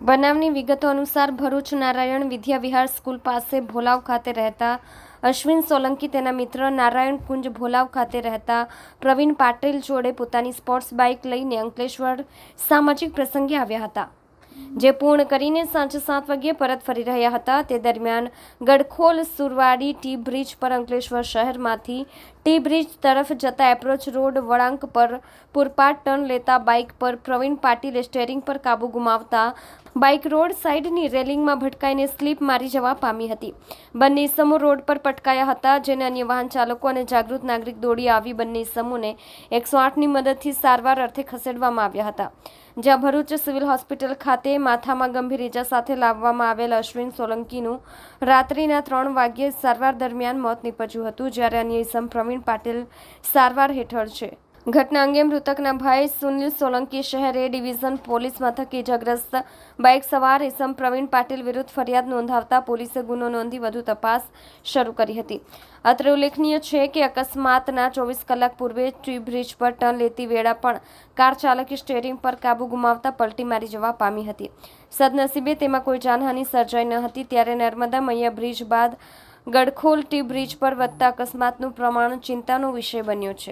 બનાવની વિગતો અનુસાર ભરૂચ નારાયણ વિદ્યા વિહાર સ્કૂલ પાસે ભોલાવ ખાતે રહેતા અશ્વિન સોલંકી તેના મિત્ર નારાયણ કુંજ ભોલાવ ખાતે રહેતા પ્રવીણ પાટીલ જોડે પોતાની સ્પોર્ટ્સ બાઇક લઈને અંકલેશ્વર સામાજિક પ્રસંગે આવ્યા હતા. જે પૂર્ણ કરીને સાંજે સાત વાગ્યે પરત ફરી રહ્યા હતા. તે દરમિયાન ગડખોલ સુરવાડી ટી બ્રિજ પર અંકલેશ્વર શહેરમાંથી ટી બ્રિજ તરફ જતા એપ્રોચ રોડ વળાંક પર પૂરપાટ ટર્ન લેતા બાઇક પર પ્રવીણ પાટીલે સ્ટેરિંગ પર કાબુ ગુમાવતા બાઇક રોડ સાઇડની રેલિંગમાં ભટકાઈને સ્લીપ મારી જવા પામી હતી. બંને સમૂહ રોડ પર પટકાયા હતા, જેને અન્ય વાહન ચાલકો અને જાગૃત નાગરિક દોડી આવી બંને સમૂહને એકસો આઠની મદદથી સારવાર અર્થે ખસેડવામાં આવ્યા હતા. જ્યાં ભરૂચ સિવિલ હોસ્પિટલ ખાતે માથામાં ગંભીર ઇજા સાથે લાવવામાં આવેલ અશ્વિન સોલંકીનું રાત્રિના ત્રણ વાગ્યે સારવાર દરમિયાન મોત નીપજ્યું હતું, જ્યારે અન્ય ઇસમ પ્રવીણ પાટીલ સારવાર હેઠળ છે. ઘટના અંગે મૃતકના ભાઈ સુનિલ સોલંકી શહેર એ ડિવિઝન પોલીસ મથકે ઇજાગ્રસ્ત. બાઇક સવાર ઇસમ પ્રવીણ પાટીલ વિરુદ્ધ ફરિયાદ નોંધાવતા પોલીસે ગુનો નોંધી વધુ તપાસ શરૂ કરી હતી. અત્રે ઉલ્લેખનીય છે કે અકસ્માતના ચોવીસ કલાક પૂર્વે ટ્રી બ્રિજ પર ટર્ન લેતી વેળા પણ કાર ચાલકે સ્ટેરિંગ પર કાબુ ગુમાવતા પલટી મારી જવા પામી હતી. સદનસીબે તેમાં કોઈ જાનહાનિ સર્જાઈ ન હતી, ત્યારે નર્મદા મૈયા બ્રિજ બાદ ગડખોલ ટી બ્રિજ પર વધતા અકસ્માતનું પ્રમાણ ચિંતાનો વિષય બન્યો છે.